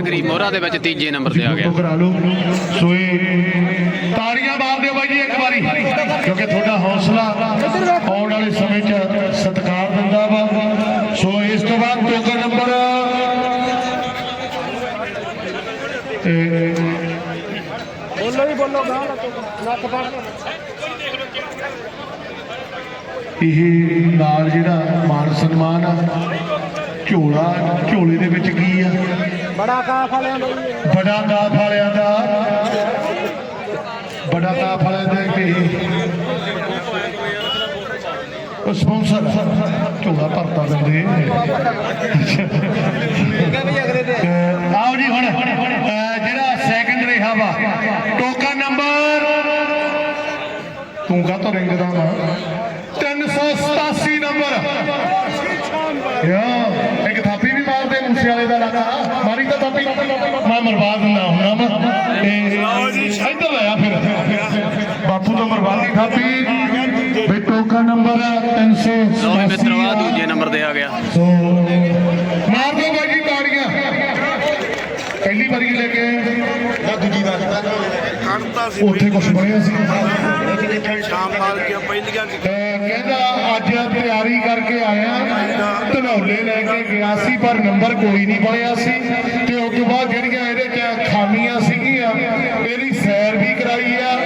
Category ਮੋਹਰਾ ਦੇ ਵਿੱਚ ਤੀਜੇ ਨੰਬਰ ਤੇ ਆ ਗਿਆ। ਫੋਟੋ ਕਰਾ ਲਓ। ਸੋ ਇਹ ਤਾੜੀਆਂ ਮਾਰ ਦਿਓ ਬਾਈ ਜੀ ਇੱਕ ਵਾਰੀ ਕਿਉਂਕਿ ਤੁਹਾਡਾ ਹੌਸਲਾ ਆਉਣ ਵਾਲੇ ਸਮੇਂ 'ਚ ਸਤਿਕਾਰ ਦਿੰਦਾ ਵਾ। ਸੋ ਇਸ ਤੋਂ ਬਾਅਦ ਟੋਕਨ ਨੰਬਰ। ਤੇ ਬੋਲੋ ਹੀ ਬੋਲੋ ਗਾਂ ਲੱਕ ਫੜ ਇਹ ਨਾਲ ਜਿਹੜਾ ਮਾਨ ਸਨਮਾਨ ਆ ਝੋਲਾ ਝੋਲੇ ਦੇ ਵਿੱਚ ਬੜਾ ਕਾਫ ਵਾਲਿਆਂ ਦਾ। ਬੜਾ ਕਾਫ ਵਾਲਿਆਂ ਦਾ। ਬੜਾ ਕਾਫ ਵਾਲਿਆਂ ਦਾ ਕਿ ਸਪਾਂਸਰ ਝੋਲਾ ਭਰਤਾ ਦਿੰਦੇ ਆਓ ਜੀ ਹੁਣ। ਜਿਹੜਾ ਸੈਕੰਡ ਰਿਹਾ ਵਾ ਟੋਕਨ ਨੰਬਰ। ਤੂੰ ਕਾ ਤਾਂ ਰਿੰਗ ਦਾ ਵਾ 387 ਨੰਬਰ। ਯਾ ਇੱਕ ਥਾਪੀ ਵੀ ਮਾਰਦੇ ਮੂਸੇ ਵਾਲੇ ਦਾ ਲਾਗਾ ਮਾਰੀ ਤਾਂ ਥਾਪੀ ਮੈਂ ਮਰਵਾ ਦਿੰਦਾ ਹੁੰਦਾ ਵਾ ਤੇ ਇੱਧਰ ਆਇਆ ਫਿਰ। ਬਾਪੂ ਤੋਂ ਮਰਵਾ ਦੀ ਥਾਪੀ ਵੀ ਟੋਕਨ ਨੰਬਰ ਲਓ ਵੀ ਮਿੱਤਰੋ ਆ 387 ਦੂਜੇ ਨੰਬਰ ਤੇ ਆ ਗਿਆ। ਮਾਰ ਦੋ ਬਾਈ ਜੀ ਤਾੜੀਆਂ। ਪਹਿਲੀ ਵਾਰੀ ਲੈ ਕੇ ਆਏ। ਦੂਜੀ ਵਾਰ। ਕੱਢਤਾ ਸੀ ਉੱਥੇ ਕੁਝ ਬਣਿਆ ਸੀ। ਸ਼ਾਮ ਪਹਿਲੀਆਂ ਚ ਅਹ ਕਹਿੰਦਾ ਅੱਜ ਤਿਆਰੀ ਕਰਕੇ ਆਇਆ। ਧਨੌਲੇ ਲੈ ਕੇ ਗਿਆ ਸੀ ਪਰ ਨੰਬਰ ਕੋਈ ਨਹੀਂ ਬਣਿਆ ਸੀ। ਤੇ ਉਸ ਤੋਂ ਬਾਅਦ ਜਿਹੜੀਆਂ ਇਹਦੇ ਚ ਖਾਮੀਆਂ ਸੀਗੀਆਂ ਇਹਦੀ ਸੈਰ ਵੀ ਕਰਾਈ ਆ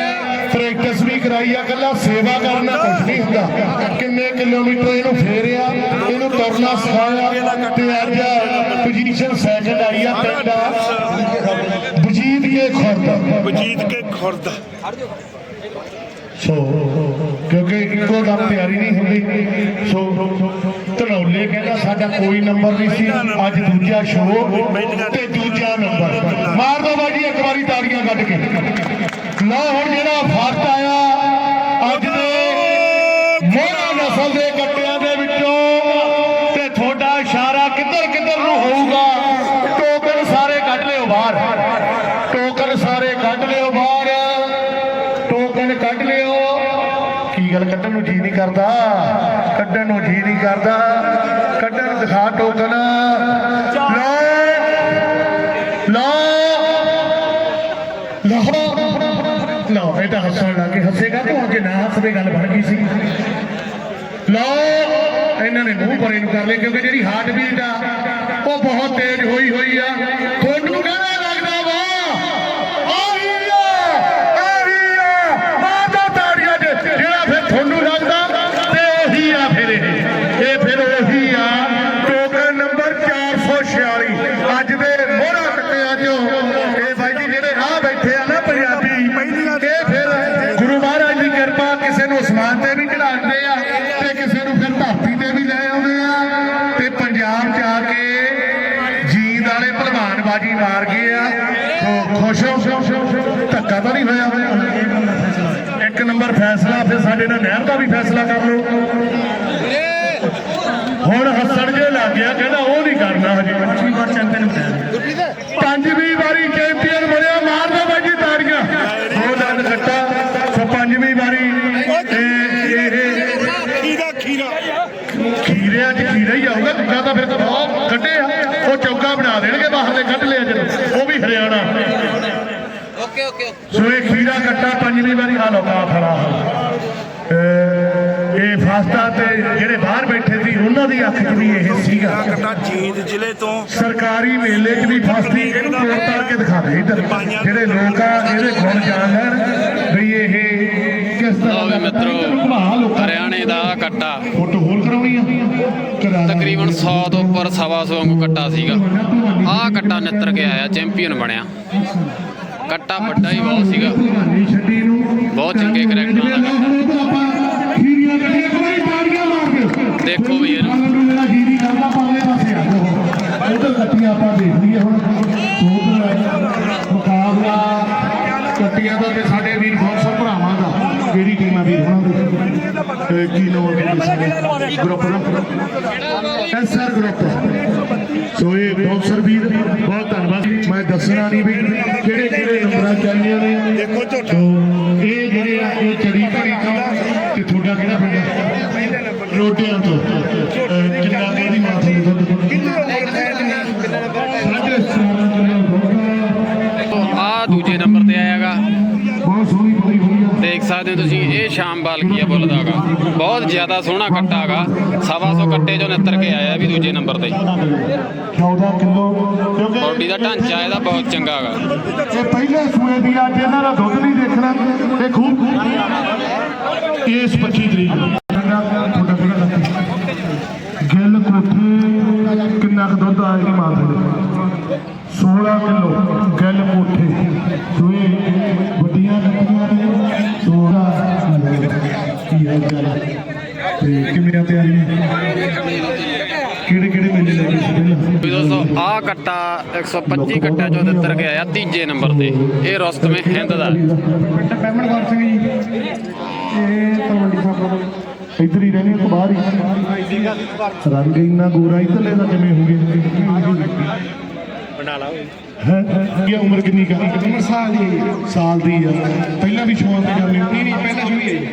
ਪ੍ਰੈਕਟਿਸ ਵੀ ਕਰਾਈ ਆ ਕੱਲਾ ਸੇਵਾ ਕਰਨਾ ਕੁਝ ਨਹੀਂ ਹੁੰਦਾ। ਕਿੰਨੇ ਕਿਲੋਮੀਟਰ ਇਹਨੂੰ ਫੇਰਿਆ ਇਹਨੂੰ ਤੁਰਨਾ ਸਿਖਾਇਆ ਤੇ ਅੱਜ ਪੋਜੀਸ਼ਨ ਖੁਰਦ ਕੇ ਖੁਰਦ। ਸੋ, ਕਿਉਂਕਿ ਇੱਕੋ ਦਮ ਤਿਆਰੀ ਨਹੀਂ ਹੁੰਦੀ। ਸੋ ਧਨੌਲੇ ਕਹਿੰਦਾ ਸਾਡਾ ਕੋਈ ਨੰਬਰ ਨਹੀਂ ਸੀ। ਅੱਜ ਦੂਜਾ ਸ਼ੋਅ ਤੇ ਦੂਜਾ ਨੰਬਰ। ਮਾਰ ਦੋ ਬਾਜੀ ਇੱਕ ਵਾਰੀ ਤਾੜੀਆਂ ਕੱਢ ਕੇ। ਲਓ ਹੁਣ ਜਿਹੜਾ ਫਸਟ ਆਇਆ, ਅੱਜ ਦੇ ਮੋਹਰਾ ਨਸਲ ਦੇ ਕੱਟਿਆਂ ਦੇ ਵਿੱਚੋਂ ਤੇ ਤੁਹਾਡਾ ਇਸ਼ਾਰਾ ਕਿੱਧਰ ਕਿੱਧਰ ਨੂੰ ਹੋਊਗਾ ਟੋਕਨ ਸਾਰੇ ਕੱਢ ਲਿਓ ਬਾਹਰ ਟੋਕਨ ਸਾਰੇ ਕੱਢ ਲਿਓ ਬਾਹਰ ਟੋਕਨ ਕੱਢ ਲਿਓ। ਕੀ ਗੱਲ ਕੱਢਣ ਨੂੰ ਜੀ ਨਹੀਂ ਕਰਦਾ? ਕੱਢਣ ਨੂੰ ਜੀ ਨਹੀਂ ਕਰਦਾ। ਕੱਢਣ ਦਿਖਾ ਟੋਕਨ। ਲਓ ਲਓ ਲਓ ਲਓ ਇਹ ਤਾਂ ਹੱਸਣ ਲੱਗੇ ਹੱਸੇਗਾ ਤੂੰ ਜੇ ਨਾ ਹੱਸਦੇ ਗੱਲ ਬਣ ਗਈ ਸੀ। ਲਓ ਇਹਨਾਂ ਨੇ ਮੂੰਹ ਪਰੇ ਨੂੰ ਕਰ ਲਿਆ ਕਿਉਂਕਿ ਜਿਹੜੀ ਹਾਰਟ ਬੀਟ ਆ, ਉਹ ਬਹੁਤ ਤੇਜ਼ ਹੋਈ ਹੋਈ ਆ ਤੁਹਾਨੂੰ ਕਹਿੰਦਾ ਲੱਗਦਾ ਵਾ ਆਹੀ ਆ ਆਹੀ ਆ ਮਾਤਾ ਤਾੜੀਆਂ ਦੇ ਜਿਹੜਾ ਫਿਰ ਤੁਹਾਨੂੰ ਲੱਗਦਾ ਤੇ ਉਹੀ ਆ ਫਿਰ ਇਹ ਇਹ ਫਿਰ ਉਹੀ ਆ ਟੋਕਨ ਨੰਬਰ 446 ਅੱਜ ਦੇ ਮੋਹਰਾ ਕੱਟਿਆਂ ਚੋਂ। ਇਹ ਬਾਈ ਜੀ ਜਿਹੜੇ ਆ ਬੈਠੇ ਆ ਨਾ ਪੰਜਾਬੀ ਪਹਿਲੀਆਂ ਇਹ ਫਿਰ ਗੁਰੂ ਮਹਾਰਾਜ ਦੀ ਕਿਰਪਾ ਕਿਸੇ ਨੂੰ ਅਸਮਾਨ ਤੇ ਵੀ ਚੜਾਉਂਦੇ ਆ ਤੇ ਕਿਸੇ ਨੂੰ ਫਿਰ ਧਰਤੀ ਤੇ ਵੀ ਲੈ ਆਉਂਦੇ ਆ। ਤੇ ਪੰਜਾਬ ਚ ਆ ਕੇ ਜੀਂਦ ਵਾਲੇ ਭਲਵਾਨ ਬਾਜੀ ਮਾਰ ਗਏ ਆ। ਖੁਸ਼ ਹੋ। ਧੱਕਾ ਤਾਂ ਨਹੀਂ ਹੋਇਆ ਹੋਇਆ। ਇੱਕ ਨੰਬਰ ਫੈਸਲਾ, ਫਿਰ ਸਾਡੇ ਨਾਲ ਨਹਿਰ ਦਾ ਵੀ ਫੈਸਲਾ ਕਰ ਲਓ। ਹੁਣ ਹੱਸਣ ਲੱਗ ਗਿਆ ਕਹਿੰਦਾ ਉਹ ਨਹੀਂ ਕਰਨਾ। ਹਜੇ ਪੰਜਵੀਂ ਵਾਰ ਚੈਂਪੀਅਨ ਬਣਿਆ ਪੰਜਵੀਂ ਵਾਰੀ ਚੈਂਪੀਅਨ ਬਣਿਆ ਮਾਰ ਦੋ ਬਾਜੀ ਤਾੜੀਆਂ। ਦੋ ਦੰਦ ਕੱਟਾ ਸੋ ਪੰਜਵੀਂ ਵਾਰੀ ਤੇ ਇਹ ਖੀਰਾ ਖੀਰਾ। ਖੀਰਿਆਂ 'ਚ ਖੀਰਾ ਹੀ ਆਊਗਾ ਦੂਜਾ ਤਾਂ ਫਿਰ ਤਾਂ ਬਹੁਤ ਕੱਢੇ ਆ। ਉਹ ਚੌਕਾ ਬਣਾ ਦੇਣਗੇ ਬਾਹਰ ਦੇ ਕੱਢ ਲਿਆ ਜਦੋਂ। ਉਹ ਵੀ ਹਰਿਆਣਾ। ਓਕੇ ਓਕੇ ਸੋ ਇਹ ਖੀਰਾ ਕੱਟਾ ਪੰਜਵੀਂ ਵਾਰੀ ਹਾਲੋ ਕਾ ਖੜਾ ਇਹ ਫਾਸਤਾ ਤੇ ਜਿਹੜੇ ਬਾਹਰ ਬੈਠੇ ਉਹਨਾਂ ਦੀ ਅੱਖ 'ਚ ਵੀ ਇਹ ਸੀਗਾ। ਕੱਟਾ ਜੀਂਦ ਜ਼ਿਲ੍ਹੇ ਤੋਂ। ਸਰਕਾਰੀ ਮੇਲੇ 'ਚ ਵੀ ਫਸਦੀ ਇਹਨੂੰ ਤੋੜ ਤਾੜ ਕੇ ਦਿਖਾ ਦੇ ਇੱਧਰ ਜਿਹੜੇ ਲੋਕ ਆ ਇਹਦੇ ਗੁਣ ਜਾਣ ਲੈਣ ਵੀ ਇਹ ਕਿਸ ਤਰ੍ਹਾਂ ਵੀ ਮਿੱਤਰੋ ਹਰਿਆਣੇ ਦਾ ਕਟਾ। ਫੋਟੋ ਹੋਰ ਕਰਾਉਣੀ ਆ। ਤਕਰੀਬਨ 100 ਤੋਂ ਉੱਪਰ ਸਵਾ ਸੌ ਵਾਂਗੂ ਕੱਟਾ ਸੀਗਾ। ਆਹ ਕੱਟਾ ਨਿੱਤਰ ਕੇ ਆਇਆ ਚੈਂਪੀਅਨ ਬਣਿਆ। ਕੱਟਾ ਵੱਡਾ ਹੀ ਬਹੁਤ ਸੀਗਾ। ਬਹੁਤ ਚੰਗੇ ਕਰੈਕਟਰ ਦਾ ਹੁਣ ਇਹ ਤਾਂ ਆਪਾਂ ਖੀਰੀਆਂ ਕੱਢੀਆਂ ਕੋਈ ਤਾੜੀਆਂ ਮਾਰ ਦਿਓ ਦੇਖੋ ਵੀ ਇਹਨੂੰ। ਜਿਹੜਾ ਖੀਰੀ ਕਰਦਾ ਪਰਲੇ ਪਾਸੇ ਆ ਜਾਓ। ਉਧਰ ਕੱਟੀਆਂ ਆਪਾਂ ਦੇਖ ਲਈਏ ਹੁਣ। ਮੁਕਾਬਲਾ ਕੱਟੀਆਂ ਦਾ ਤੇ ਸਾਡੇ ਵੀਰ ਬੌਕਸਰ ਭਰਾਵਾਂ ਦਾ। ਕਿਹੜੀ ਟੀਮ ਆ ਵੀਰ ਉਹਨਾਂ ਦੀ? ਤੇ ਕੀ ਸਾਡੇ ਗਰੁੱਪ ਦਾ? ਐਸਆਰ ਗਰੁੱਪ ਸੋ ਇਹ ਬੌਕਸਰ ਵੀਰ ਬਹੁਤ ਧੰਨਵਾਦ। ਮੈਂ ਦੱਸਣਾ ਨਹੀਂ ਵੀ ਕਿਹੜੇ ਕਿਹੜੇ ਨੰਬਰਾਂ ਚੱਲਦੇ ਨੇ। ਦੇਖੋ ਝੋਟਾ। ਦੂਜੇ ਨੰਬਰ ਤੇ ਆਇਆਗਾ। ਦੇਖ ਸਕਦੇ ਹੋ ਤੁਸੀਂ ਇਹ ਸ਼ਾਮ ਬਾਲਕੀਆ ਬੁੱਲਦਾਗਾ ਬਹੁਤ ਜ਼ਿਆਦਾ ਸੋਹਣਾ ਕੱਟਾਗਾ 750 ਕੱਟੇ ਚੋਂ ਨਿੱਤਰ ਕੇ ਆਇਆ ਵੀ ਦੂਜੇ ਨੰਬਰ ਤੇ। 14 ਕਿਲੋ। ਕਿਉਂਕਿ ਬੋਡੀ ਦਾ ਢਾਂਚਾ ਇਹਦਾ ਬਹੁਤ ਚੰਗਾ ਹੈਗਾ ਇਹ ਪਹਿਲੇ ਸੂਏ ਦੀ ਅੱਜ ਇਹਨਾਂ ਦਾ ਦੁੱਧ ਨਹੀਂ ਦੇਖਣਾ ਤੇ ਖੂਬ ਇਸ 25 ਤਰੀਕ ਕਿੰਨਾ ਕੁ ਦੁੱਧ ਆਏਗੀ ਮਾਤਾ ਦੇ 16 ਕਿਲੋ ਗਿੱਲ ਕੋਠੇ। ਸੂਏ ਵੱਡੀਆਂ ਕੱਟੀਆਂ ਨੇ 16 ਕੀ ਹੈ? ਤੇ ਕਿਵੇਂ ਆ ਤਿਆਰੀਆਂ? ਕਿਹੜੇ ਕਿਹੜੇ ਮੇਲੇ ਲੱਗੇ ਸੀ ਪਹਿਲਾਂ? ਵੀ ਦੋਸਤੋ ਆਹ ਕੱਟਾ 125 ਕੱਟਿਆਂ ਚੋਂ ਨਿੱਤਰ ਕੇ ਆਇਆ ਤੀਜੇ ਨੰਬਰ ਤੇ। ਇਹ ਰੁਸਤਮੇ ਹਿੰਦ ਦਾ। ਪਿੰਡ ਪੈਮਣ ਗੌਰ ਸਿੰਘ ਜੀ ਇਹ ਤਲਵੰਡੀ ਸਾਹਿਬ ਤੋਂ ਇੱਧਰ ਹੀ ਰਹਿੰਦੇ ਤੋਂ ਬਾਹਰ ਹੀ। ਰੰਗ ਇੰਨਾ ਗੋਰਾ ਇੱਧਰਲੇ ਦਾ ਕਿਵੇਂ ਹੋ ਗਿਆ ਬਣਾ ਲਾ ਹੈ? ਕੀ ਉਮਰ ਕਿੰਨੀ ਕਾ ਉਮਰ ਸਾਲ ਦੀ ਸਾਲ ਦੀ ਆ। ਪਹਿਲਾਂ ਵੀ ਸ਼ੌਂਕ ਤੇ ਜਾਂਦੇ ਨਹੀਂ ਨਹੀਂ ਪਹਿਲਾਂ ਸ਼ੁਰੂ ਹੀ ਹੈ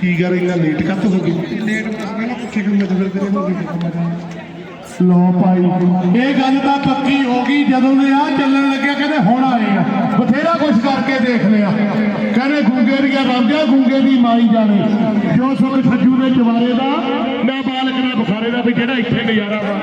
ਕੀ ਕਰ ਇੰਨਾ ਲੇਟ ਕੱਤ ਹੋ ਗਈ ਲੇਟ ਪਹਿਲਾਂ ਪੁੱਛੇ ਕਿ ਮੈਂ ਫਿਰ ਕਰੇ ਹੋ ਗਈ ਲੋ ਭਾਈ। ਇਹ ਗੱਲ ਤਾਂ ਪੱਕੀ ਹੋ ਗਈ ਜਦੋਂ ਦੇ ਆ ਚੱਲਣ ਲੱਗਿਆ ਕਹਿੰਦੇ ਹੁਣ ਆਏ ਆ ਬਥੇਰਾ ਕੁਝ ਕਰਕੇ ਦੇਖ ਲਿਆ ਕਹਿੰਦੇ ਗੁੰਗੇ ਦੀਆਂ ਗੁੰਗੇ ਦੀ ਮਾਈ ਜਾਣੇ? ਜੋ ਸੁਖ ਸੱਜੂ ਦੇ ਜਵਾਰੇ ਦਾ, ਮੈਂ ਬਾਲਕ ਨਾ ਬੁਖਾਰੇ ਦਾ ਵੀ ਜਿਹੜਾ ਇੱਥੇ ਗੁਜ਼ਾਰਾ ਵਾ।